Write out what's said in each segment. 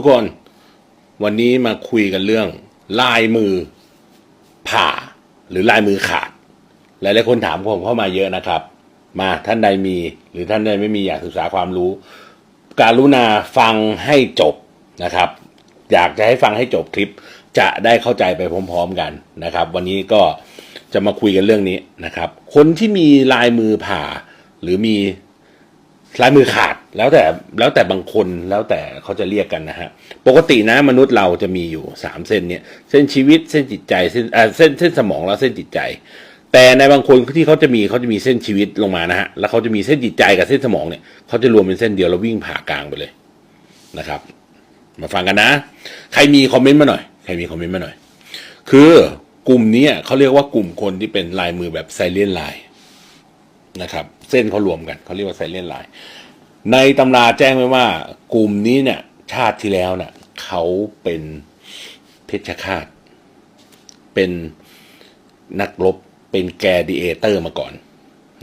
ทุกคนวันนี้มาคุยกันเรื่อง ลายมือผ่าหรือลายมือขาด หลายๆคนถามผมเข้ามาเยอะนะครับ มาท่านใดมี หรือท่านใดไม่มีอยากศึกษาความรู้ การุณาฟังให้จบนะครับ อยากจะให้ฟังให้จบคลิป จะได้เข้าใจไปพร้อมๆกันนะครับ วันนี้ก็จะมาคุยกันเรื่องนี้นะครับ คนที่มีลายมือผ่า หรือมีลายมือขาด แล้วแต่แล้วแต่บางคนแล้วแต่เขาจะเรียกกันนะฮะปกตินะมนุษย์เราจะมีอยู่สามเส้นเนี่ยเส้นชีวิตเส้นจิตใจเส้นอ่าเส้นเส้นสมองแล้วเส้นจิตใจ แต่ในบางคนที่เขาจะมีเขาจะมีเส้นชีวิตลงมานะฮะแล้วเขาจะมีเส้นจิตใจกับเส้นสมองเนี่ยเขาจะรวมเป็นเส้นเดียวแล้ววิ่งผ่ากลางไปเลยนะครับ มาฟังกันนะ ใครมีคอมเมนต์มาหน่อยใครมีคอมเมนต์มาหน่อย คือกลุ่มนี้เขาเรียกว่ากลุ่มคนที่เป็นลายมือแบบไซเลนไลน์นะครับ เส้นเขารวมกันเขาเรียกว่าไซเลนไลน์ ในตำราแจ้งไว้ว่ากลุ่มนี้เนี่ย ชาติที่แล้วเนี่ยเขาเป็นเพชฌฆาต เป็นนักรบเป็นแกดิเอเตอร์มาก่อน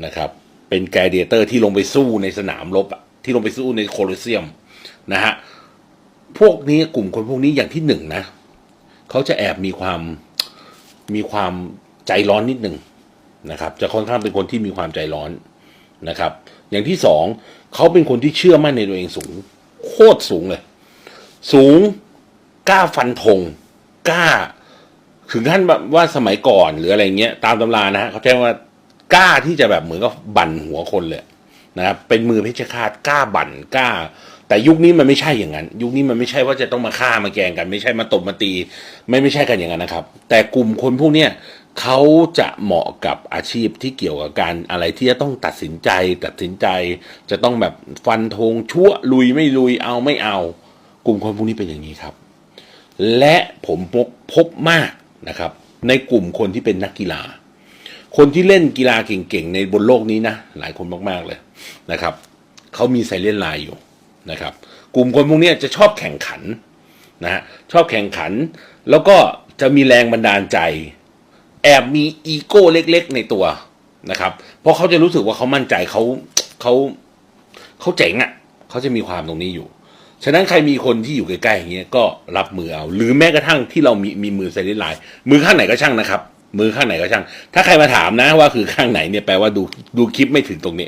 นะครับ เป็นแกดิเอเตอร์ที่ลงไปสู้ในสนามรบที่ลงไปสู้ในโคลอสเซียมนะฮะพวกนี้กลุ่มคนพวกนี้อย่างที่หนึ่งนะเขาจะแอบมีความมีความใจร้อนนิดหนึ่งนะครับ จะค่อนข้างเป็นคนที่มีความใจร้อน นะครับ อย่างที่สองเขาเป็นคนที่เชื่อมั่นในตัวเองสูง โคตรสูงเลย สูงกล้าฟันธงกล้า ถึงขั้นแบบว่าสมัยก่อนหรืออะไรเงี้ย ตามตำรานะฮะเขาแจ้งว่ากล้าที่จะแบบเหมือนกับบั่นหัวคนเลยนะครับเป็นมือเพชฌฆาตกล้าบั่นกล้า แต่ยุคนี้มันไม่ใช่อย่างนั้น ยุคนี้มันไม่ใช่ว่าจะต้องมาฆ่ามาแกงกัน ไม่ใช่มาตบมาตี ไม่ไม่ใช่กันอย่างนั้นนะครับ แต่กลุ่มคนพวกเนี้ย เขาจะเหมาะกับอาชีพที่เกี่ยวกับการอะไรที่จะต้องตัดสินใจ ตัดสินใจ จะต้องแบบฟันธงชั่วลุยไม่ลุยเอาไม่เอา กลุ่มคนพวกนี้เป็นอย่างนี้ครับ และผมพบพบมากนะครับ ในกลุ่มคนที่เป็นนักกีฬา คนที่เล่นกีฬาเก่งๆในบนโลกนี้นะหลายคนมากๆเลยนะครับเขามีไซเลนไลน์อยู่นะครับ กลุ่มคนพวกนี้จะชอบแข่งขันนะฮะชอบแข่งขัน แล้วก็จะมีแรงบันดาลใจ แอบมีอีโก้เล็กๆ ในตัวนะครับ เพราะเขาจะรู้สึกว่าเขามั่นใจเขาเขาเขาเจ๋งอะ่ะเขาจะมีความตรงนี้อยู่ ฉะนั้นใครมีคนที่อยู่ใกล้ๆอย่างเงี้ยก็รับมือเอา หรือแม้กระทั่งที่เรามีมีมือไซเลนไลน์มือข้างไหนก็ช่างนะครับ มือข้างไหนก็ช่าง ถ้าใครมาถามนะว่าคือข้างไหนเนี่ยแปลว่าดูดูคลิปไม่ถึงตรงนี้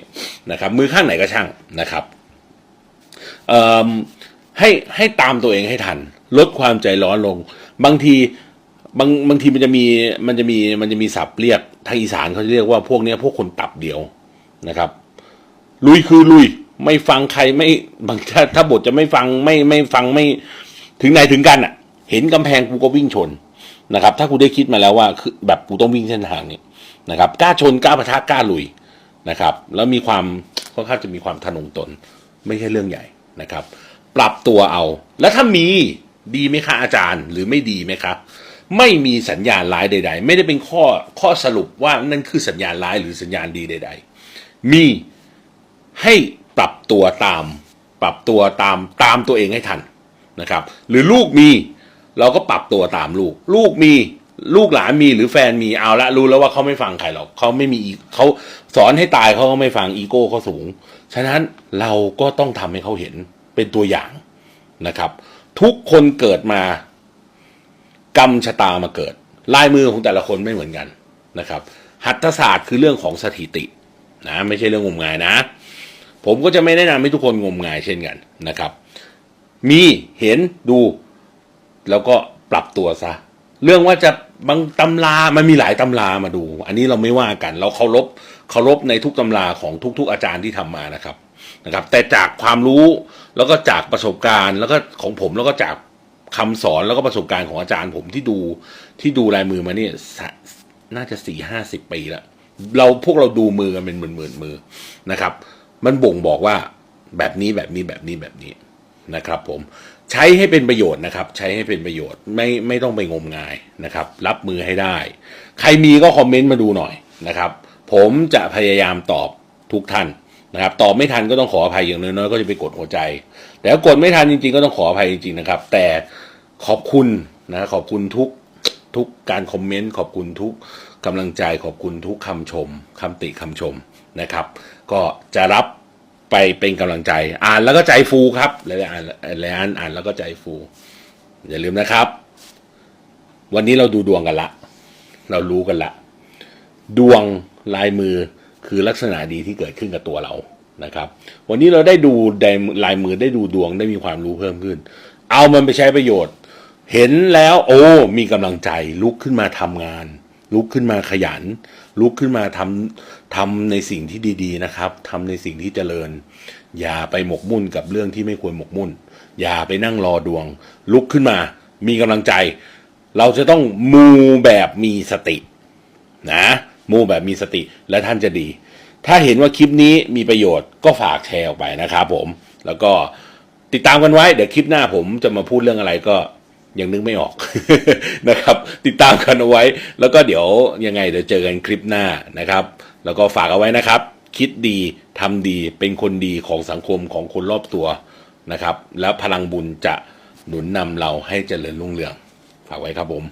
นะครับ มือข้างไหนก็ช่างนะครับเอ่อให้ให้ตามตัวเองให้ทัน ลดความใจร้อนลง บางที บางบางทีมันจะมีมันจะมีมันจะมีศัพท์เรียกทางอีสานเขาจะเรียกว่าพวกเนี้ยพวกคนตับเดียวนะครับ ลุยคือลุย ไม่ฟังใครไม่บางถ้าถ้าบทจะไม่ฟังไม่ไม่ฟังไม่ถึงไหนถึงกันอะ เห็นกำแพงกูก็วิ่งชนนะครับ ถ้ากูได้คิดมาแล้วว่าคือแบบกูต้องวิ่งเส้นทางนี้นะครับกล้าชนกล้าปะทะกล้าลุยนะครับ แล้วมีความค่อนข้างจะมีความทะนงตน ไม่ใช่เรื่องใหญ่นะครับ ปรับตัวเอา แล้วถ้ามีดีไหมคะอาจารย์ หรือไม่ดีไหมครับ ไม่มีสัญญาณร้ายใด ๆ ไม่ได้เป็นข้อข้อสรุปว่านั่นคือสัญญาณร้ายหรือสัญญาณดีใด ๆ มีให้ปรับตัวตาม ปรับตัวตามตามตัวเองให้ทันนะครับ หรือลูกมีเราก็ปรับตัวตามลูก ลูกมีลูกหลานมีหรือแฟนมีเอาละรู้แล้วว่าเขาไม่ฟังใครหรอกเขาไม่มีเขาสอนให้ตายเขาก็ไม่ฟังอีโก้เขาสูง ฉะนั้นเราก็ต้องทำให้เขาเห็นเป็นตัวอย่างนะครับ ทุกคนเกิดมา กรรมชะตามาเกิด ลายมือของแต่ละคนไม่เหมือนกันนะครับ หัตถศาสตร์คือเรื่องของสถิตินะไม่ใช่เรื่องงมงายนะ ผมก็จะไม่แนะนำให้ทุกคนงมงายเช่นกันนะครับ มีเห็นดูแล้วก็ปรับตัวซะ เรื่องว่าจะบางตำรามันมีหลายตำรามาดู อันนี้เราไม่ว่ากัน เราเคารพเคารพในทุกตำราของทุก ๆ อาจารย์ที่ทำมานะครับนะครับ แต่จากความรู้แล้วก็จากประสบการณ์ แล้วก็ของผมแล้วก็จาก คำสอนแล้วก็ประสบการณ์ของอาจารย์ผมที่ดูที่ดูลายมือมาเนี่ยน่าจะสี่ห้าสิบปีแล้วเราพวกเราดูมือกันเป็นหมื่นหมื่นมือนะครับ มันบ่งบอกว่าแบบนี้แบบนี้แบบนี้แบบนี้นะครับ ผมใช้ให้เป็นประโยชน์นะครับ ใช้ให้เป็นประโยชน์ไม่ไม่ต้องไปงมงายนะครับ รับมือให้ได้ ใครมีก็คอมเมนต์มาดูหน่อยนะครับ ผมจะพยายามตอบทุกท่าน นะครับตอบไม่ทันก็ต้องขออภัยอย่างน้อยๆก็จะไปกดหัวใจ แต่ถ้ากดไม่ทันจริง ๆ ก็ต้องขออภัยจริงๆนะครับ แต่ขอบคุณนะขอบคุณทุกทุกการคอมเมนต์ขอบคุณทุกกำลังใจขอบคุณทุกคำชมคำติคำชมนะครับ ก็จะรับไปเป็นกำลังใจ อ่านแล้วก็ใจฟูครับหลายๆอ่านหลายๆอ่านอ่านแล้วก็ใจฟู อย่าลืมนะครับ วันนี้เราดูดวงกันละ เรารู้กันละ ดวงลายมือ คือลักษณะดีที่เกิดขึ้นกับตัวเรานะครับ วันนี้เราได้ดูลายมือได้ดูดวงได้มีความรู้เพิ่มขึ้น เอามันไปใช้ประโยชน์ เห็นแล้วโอ้มีกำลังใจลุกขึ้นมาทำงาน ลุกขึ้นมาขยัน ลุกขึ้นมาทำทำในสิ่งที่ดีๆนะครับทำในสิ่งที่เจริญ อย่าไปหมกมุ่นกับเรื่องที่ไม่ควรหมกมุ่น อย่าไปนั่งรอดวง ลุกขึ้นมา มีกำลังใจ เราจะต้องมูแบบมีสติ นะ มูแบบมีสติ และท่านจะดี ถ้าเห็นว่าคลิปนี้มีประโยชน์ก็ฝากแชร์ออกไปนะครับผม แล้วก็ติดตามกันไว้ เดี๋ยวคลิปหน้าผมจะมาพูดเรื่องอะไรก็ยังนึกไม่ออกนะครับ ติดตามกันเอาไว้ แล้วก็เดี๋ยวยังไงเดี๋ยวเจอกันคลิปหน้านะครับ แล้วก็ฝากเอาไว้นะครับ คิดดีทำดีเป็นคนดีของสังคมของคนรอบตัวนะครับ แล้วพลังบุญจะหนุนนำเราให้เจริญรุ่งเรือง ฝากไว้ครับผม